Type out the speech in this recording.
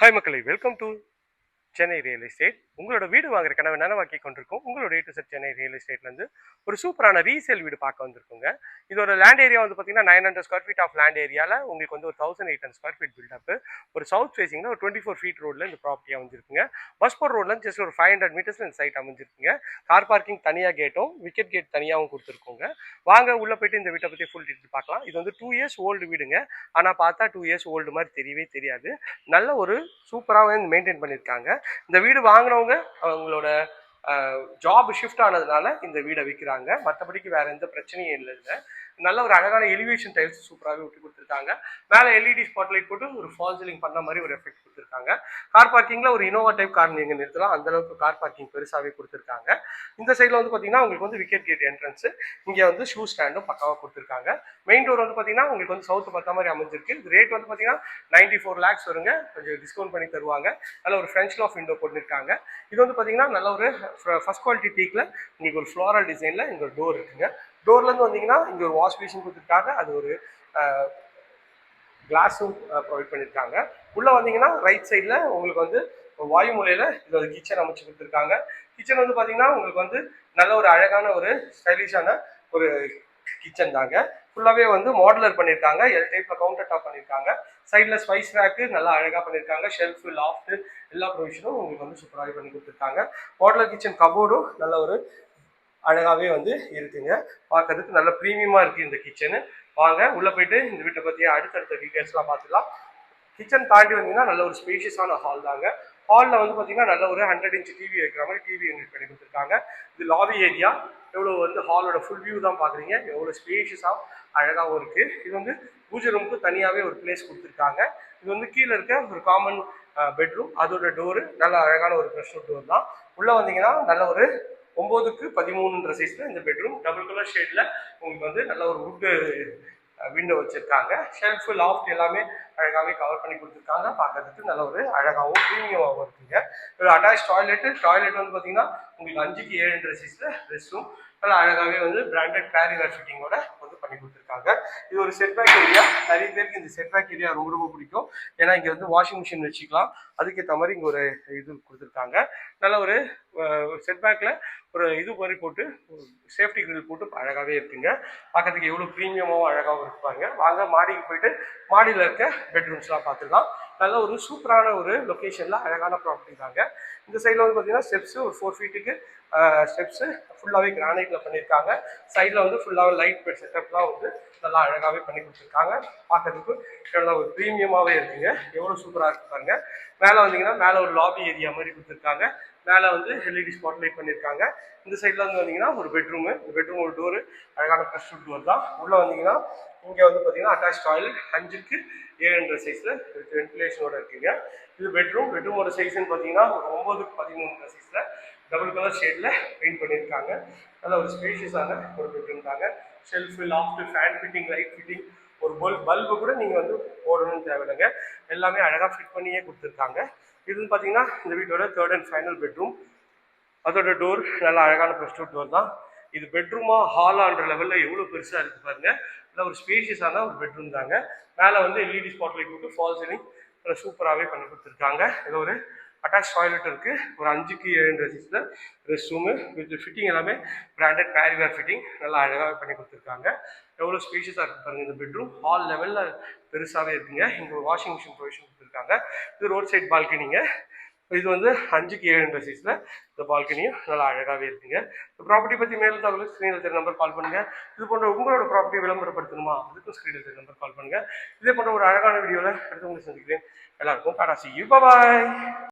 Hi மக்களை. Welcome to Chennai real estate உங்களோட வீடு வாங்குற கனவை நனவாக்கி கொண்டிருக்கோம். உங்களோட A to Z Chennai real எஸ்டேட்லேருந்து ஒரு சூப்பரான ரீசேல் வீடு பார்க்க வந்திருக்குங்க. இதோட லேண்ட் ஏரியா வந்து பார்த்தீங்கன்னா nine hundred square feet of land ஏரியாவில் உங்களுக்கு வந்து ஒரு thousand eight hundred square feet buildup ஒரு சவுத் ஃபேசிங்கில் ஒரு டுவெண்ட்டி ஃபோர் ஃபீட் ரோடில் இந்த ப்ராப்பர்ட்டியாக அமைஞ்சிருக்குங்க. பஸ்போர்ட் ரோட்லேருந்து ஜஸ்ட் ஒரு ஃபைவ் ஹண்ட்ரட் மீட்டர்ஸில் இந்த சைட் அமைஞ்சிருக்குங்க. கார் பார்க்கிங் தனியாக கேட்டும் விக்கெட் கேட் தனியாகவும் கொடுத்துருக்கோங்க. வாங்க உள்ளே போயிட்டு இந்த வீட்டை பற்றி ஃபுல் டீட்டெயில் பார்க்கலாம். இது வந்து டூ இயர்ஸ் ஓல்டு வீடுங்க. ஆனால் பார்த்தா டூ இயர்ஸ் ஓல்டு மாதிரி தெரியவே தெரியாது. நல்ல ஒரு சூப்பராக மெயின்டைன் பண்ணியிருக்காங்க. இந்த வீடு வாங்கினவங்க அவங்களோட ஜாப் ஷிஃப்ட் ஆனதுனால இந்த வீடை விற்கிறாங்க மற்றபடிக்கு வேற எந்த பிரச்சனையும் இல்லை நல்ல ஒரு அழகான எலிவேஷன் டைல்ஸ் சூப்பராகவே விட்டு கொடுத்துருக்காங்க. மேலே எல்இடி ஸ்பாட்லைட் போட்டு ஒரு ஃபால் சீலிங் பண்ண மாதிரி ஒரு எஃபெக்ட் கொடுத்துருக்காங்க. கார் பார்க்கிங்கில் ஒரு இனோவா டைப் கார் நீங்கள் நிறுத்தலாம். அந்த அளவுக்கு கார் பார்க்கிங் பெருசாகவே கொடுத்துருக்காங்க. இந்த சைடில் வந்து பார்த்தீங்கன்னா உங்களுக்கு வந்து விக்கெட் கேட் என்ட்ரன்ஸு இங்கே வந்து ஷூ ஸ்டாண்டும் பக்காவாக கொடுத்துருக்காங்க. மெயின் டோர் வந்து பார்த்தீங்கன்னா உங்களுக்கு வந்து சவுத் பார்த்த மாதிரி அமைஞ்சிருக்கு. இது ரேட் வந்து பார்த்தீங்கன்னா நைன்டி ஃபோர் லேக்ஸ் வருங்க. கொஞ்சம் டிஸ்கவுண்ட் பண்ணி தருவாங்க. நல்ல ஒரு ஃப்ரெஞ்ச் லாஃப் விண்டோ போட்டிருக்காங்க. இது வந்து பார்த்தீங்கன்னா நல்ல ஒரு ஃபர்ஸ்ட் குவாலிட்டி டீக்கில் உங்களுக்கு ஒரு ஃப்ளோரல் டிசைனில் இங்கே ஒரு டோர் இருக்குங்க. டோர்லேருந்து வந்தீங்கன்னா இங்கே ஒரு வாஷ் பேஷன் கொடுத்துருக்காங்க. அது ஒரு கிளாஸும் ப்ரொவைட் பண்ணியிருக்காங்க. உள்ளே வந்தீங்கன்னா ரைட் சைடில் உங்களுக்கு வந்து வாயு மூலையில் இது ஒரு கிச்சன் அமைச்சு கொடுத்துருக்காங்க. கிச்சன் வந்து பார்த்தீங்கன்னா உங்களுக்கு வந்து நல்ல ஒரு அழகான ஒரு ஸ்டைலிஷான ஒரு கிச்சன் தாங்க. ஃபுல்லாகவே வந்து மாடலர் பண்ணியிருக்காங்க. எல் டைப்பில் கவுண்டர் டாப் பண்ணியிருக்காங்க. சைடில் ஸ்பைஸ் ரேக்கு நல்லா அழகாக பண்ணியிருக்காங்க. ஷெல்ஃபு லாஃப்ட்டு எல்லா ப்ரொவிஷனும் உங்களுக்கு வந்து சூப்பராகவே பண்ணி கொடுத்துருக்காங்க. மாடலர் கிச்சன் கபோர்டும் நல்ல ஒரு அழகாகவே வந்து இருக்குங்க. பார்க்கறதுக்கு நல்ல ப்ரீமியமாக இருக்குது இந்த கிச்சனு வாங்க உள்ளே போயிட்டு இந்த வீட்டை பற்றி அடுத்தடுத்த டீட்டெயில்ஸ்லாம் பார்த்துக்கலாம் கிச்சன் தாண்டி வந்தீங்கன்னா நல்ல ஒரு ஸ்பேஷியஸான ஹால் தாங்க. ஹாலில் வந்து பார்த்தீங்கன்னா நல்ல ஒரு ஹண்ட்ரட் இன்ச் டிவி இருக்கிற மாதிரி டிவி யூனிட் பண்ணி கொடுத்துருக்காங்க. இது லாபி ஏரியா எவ்வளோ வந்து ஹாலோட ஃபுல் வியூ தான் பார்க்குறீங்க எவ்வளோ ஸ்பேஷியஸாக அழகாகவும் இருக்குது இது வந்து பூஜை ரூமுக்கு தனியாகவே ஒரு பிளேஸ் கொடுத்துருக்காங்க. இது வந்து கீழே இருக்க ஒரு காமன் பெட்ரூம் அதோட டோரு நல்ல அழகான ஒரு ப்ரெஷ் டோர் தான். உள்ளே வந்தீங்கன்னா நல்ல ஒரு ஒம்போதுக்கு பதிமூணுன்ற சைஸில் இந்த பெட்ரூம் டபுள் கலர் ஷேடில் உங்களுக்கு வந்து நல்ல ஒரு வுட்டு விண்டோ வச்சுருக்காங்க. ஷெல்ஃபு லாஃப்ட் எல்லாமே அழகாகவே கவர் பண்ணி கொடுத்துருக்காங்க. பார்க்கறதுக்கு நல்ல ஒரு அழகாகவும் ப்ரீமியமாகவும் இருக்குங்க. ஒரு அட்டாச் டாய்லெட்டு டாய்லெட் வந்து பார்த்தீங்கன்னா உங்களுக்கு அஞ்சுக்கு ஏழுன்ற சைஸில் ரெஸ்ட் ரூம் நல்லா அழகாகவே வந்து பிராண்டட் பேரிவேர் ஃபிட்டிங்கோட வந்து பண்ணி கொடுத்துருக்காங்க. இது ஒரு செட்பேக் ஏரியா நிறைய பேருக்கு இந்த செட்பேக் ஏரியா ரொம்ப ரொம்ப பிடிக்கும். ஏன்னா இங்கே வந்து வாஷிங் மிஷின் வச்சுக்கலாம். அதுக்கேற்ற மாதிரி இங்கே ஒரு இது கொடுத்துருக்காங்க. நல்ல ஒரு செட்பேக்கில் ஒரு இது மாதிரி போட்டு சேஃப்டி கிரில் போட்டு அழகாகவே இருக்குங்க. பார்க்கறதுக்கு எவ்வளோ ப்ரீமியமாகவும் அழகாகவும் இருப்பாங்க வாங்க மாடிக்கு போயிட்டு மாடியில் இருக்க பெட்ரூம்ஸ்லாம் பார்த்துக்கலாம் நல்ல ஒரு சூப்பரான ஒரு லொக்கேஷனில் அழகான ப்ராப்பர்ட்டி தாங்க. இந்த சைடில் வந்து பார்த்தீங்கன்னா ஸ்டெப்ஸு ஒரு ஃபோர் ஃபீட்டுக்கு ஸ்டெப்ஸு ஃபுல்லாகவே கிரானைட்டில் பண்ணியிருக்காங்க சைடில் வந்து ஃபுல்லாகவே லைட் பெட் செட்டப்லாம் வந்து நல்லா அழகாகவே பண்ணி கொடுத்துருக்காங்க. பார்க்கறதுக்கு நல்லா ஒரு ப்ரீமியமாகவே இருக்குங்க. எவ்வளோ சூப்பராக இருக்கு பாருங்க. மேலே வந்தீங்கன்னா மேலே ஒரு லாபி ஏரியா மாதிரி கொடுத்துருக்காங்க. மேலே வந்து எல்இடி ஸ்பாட் லைட் பண்ணியிருக்காங்க இந்த சைடில் வந்து வந்தீங்கன்னா ஒரு பெட்ரூமு இந்த பெட்ரூம் ஒரு டோரு அழகான ப்ரெஷ் டோர் தான். உள்ளே வந்தீங்கன்னா இங்கே வந்து பார்த்தீங்கன்னா அட்டாச் டாய்லெட் அஞ்சுக்கு ஏழுன்ற சைஸில் வென்டிலேஷனோட இருக்குங்க. இது பெட்ரூம் பெட்ரூமோட சைஸ்ன்னு பார்த்தீங்கன்னா ஒரு ஒம்பது பதிமூணுன்ற சைஸில் டபுள் கலர் ஷேடில் பெயிண்ட் பண்ணியிருக்காங்க. நல்ல ஒரு ஸ்பேஷியஸான ஒரு பெட்ரூம் தாங்க. Shelf loft fan fitting light fitting ஒரு பல்ப் பல்பு கூட நீங்கள் வந்து போடணும்னு தேவையில்லைங்க. எல்லாமே அழகாக ஃபிட் பண்ணியே கொடுத்துருக்காங்க. இதுன்னு பார்த்தீங்கன்னா இந்த வீட்டோட தேர்ட் அண்ட் ஃபைனல் பெட்ரூம் அதோட டோர் நல்லா அழகான ப்ளஸ் டூ டோர் தான். இது பெட்ரூமா ஹாலான்ற லெவலில் எவ்வளோ பெருசாக இருக்குது பாருங்க. இல்லை ஒரு ஸ்பேஷியஸான ஒரு பெட்ரூம் தாங்க. மேலே வந்து எல்இடி ஸ்பாட் லைட் போட்டு ஃபால் சீலிங் சூப்பராகவே பண்ணி கொடுத்துருக்காங்க. இதில் ஒரு அட்டாச் டாய்லெட் இருக்குது ஒரு அஞ்சுக்கு ஏழு சீஸில் ரெஸ்ட் ரூமு வித் ஃபிட்டிங் எல்லாமே பிராண்டட் பேரிவேர் ஃபிட்டிங் நல்லா அழகாக பண்ணி கொடுத்துருக்காங்க. எவ்வளோ ஸ்பேஷியஸாக இருக்குது பாருங்கள் இந்த பெட்ரூம் ஹால் லெவலில் பெருசாகவே இருக்குங்க. இங்கே ஒரு வாஷிங் மிஷின் ப்ரொவிஷன் கொடுத்துருக்காங்க. இது ரோட் சைட் பால்கனிங்க இது வந்து அஞ்சுக்கு ஏழு சைஸில் இந்த பால்கனியும் நல்லா அழகாகவே இருக்குங்க. இந்த ப்ராப்பர்ட்டி பற்றி மேலும் தகவல் ஸ்க்ரீனில் தெரிய நம்பர் கால் பண்ணுங்கள் இது போன்ற உங்களோட ப்ராப்பர்ட்டி விளம்பரப்படுத்தணுமா? அதுக்கும் ஸ்க்ரீனில் தெரிய நம்பர் கால் பண்ணுங்கள் இதே போன்ற ஒரு அழகான வீடியோவில் அடுத்து உங்களை சந்திக்கிறேன். எல்லாருக்கும் டாடா சி யூ பாய்